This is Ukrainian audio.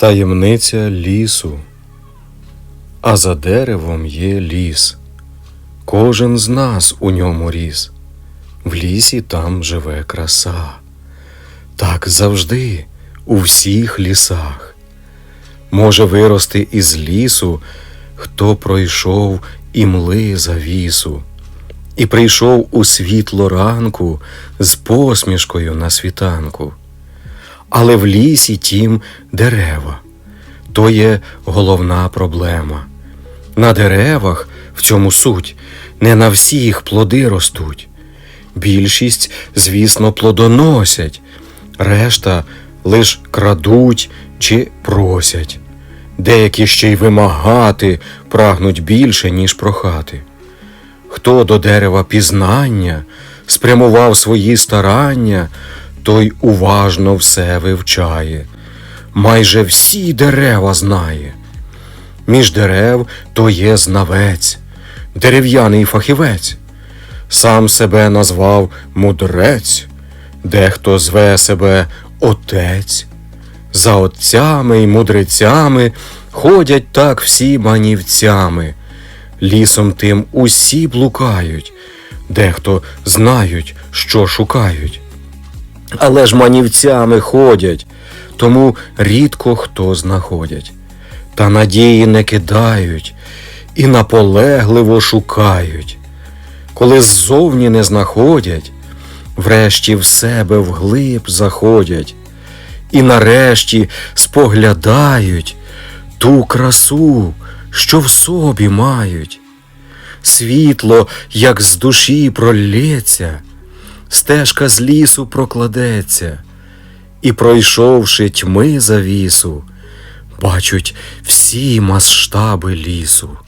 Таємниця лісу, а за деревом є ліс. Кожен з нас у ньому ріс. В лісі там живе краса. Так завжди у всіх лісах. Може вирости із лісу, хто пройшов і мли завісу, і прийшов у світло ранку з посмішкою на світанку. Але в лісі тім дерева. То є головна проблема. На деревах в цьому суть, не на всіх плоди ростуть. Більшість, звісно, плодоносять, решта лиш крадуть чи просять. Деякі ще й вимагати прагнуть більше, ніж прохати. Хто до дерева пізнання спрямував свої старання, той уважно все вивчає, майже всі дерева знає. Між дерев то є знавець, дерев'яний фахівець, сам себе назвав мудрець, дехто зве себе отець. За отцями й мудрецями ходять так всі манівцями. Лісом тим усі блукають, дехто знають, що шукають. Але ж манівцями ходять, тому рідко хто знаходять. Та надії не кидають і наполегливо шукають. Коли ззовні не знаходять, врешті в себе вглиб заходять, і нарешті споглядають ту красу, що в собі мають. Світло, як з душі пролється, стежка з лісу прокладеться, і, пройшовши тьми завісу, бачать всі масштаби лісу.